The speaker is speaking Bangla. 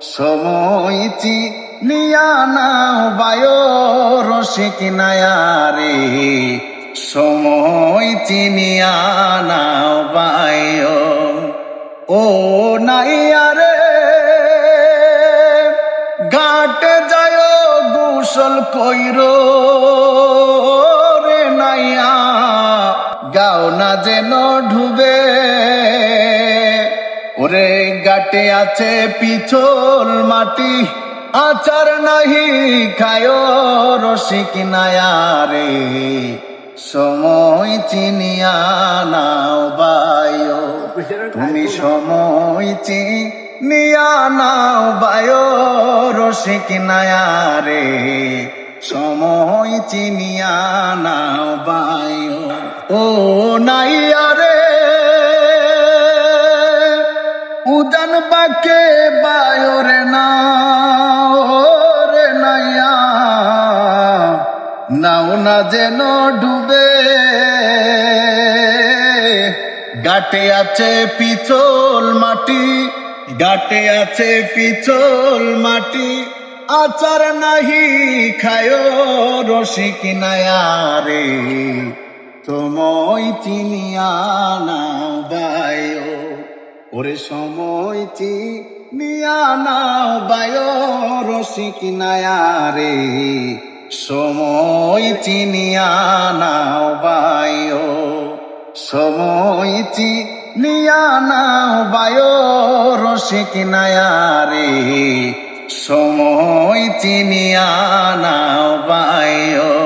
সময় চিনিয়া নাও বায়ো রসিক নায়ারে। সময় চিনিয়া নাও বায়ো। ও নাইয়ারে, ঘাটে যায় গোসল কইর। রে নাইয়া, গাও না যেন ডুবে ওরে গাটে আছে পিছল মাটি, আচার নাহি খায় রসিক নায়ারে। সময় চিনিয়া নাও বায়ো, তুমি সময় চিনিয়া নাও বায়ো রসিক নায়ারে। সময় চিনিয়া নাও বায়ো, ও নাইয়ারে উদান বাকে বায়রে না রে নাইয়া। নাও না যেন ডুবে। গাটে আছে পিছল মাটি, গাটে আছে পিছল মাটি। আচার নাহি খায় রসিক নায়ারে। সময় চিনিয়া না ওরে সময় চিনিয়া না বায়ো রসিক নায়ারে সময় চিনিয়া না বায়ো। সময় চিনিয়া না বায়ো রসিক নায়ারে সময় চিনিয়া না বায়ো।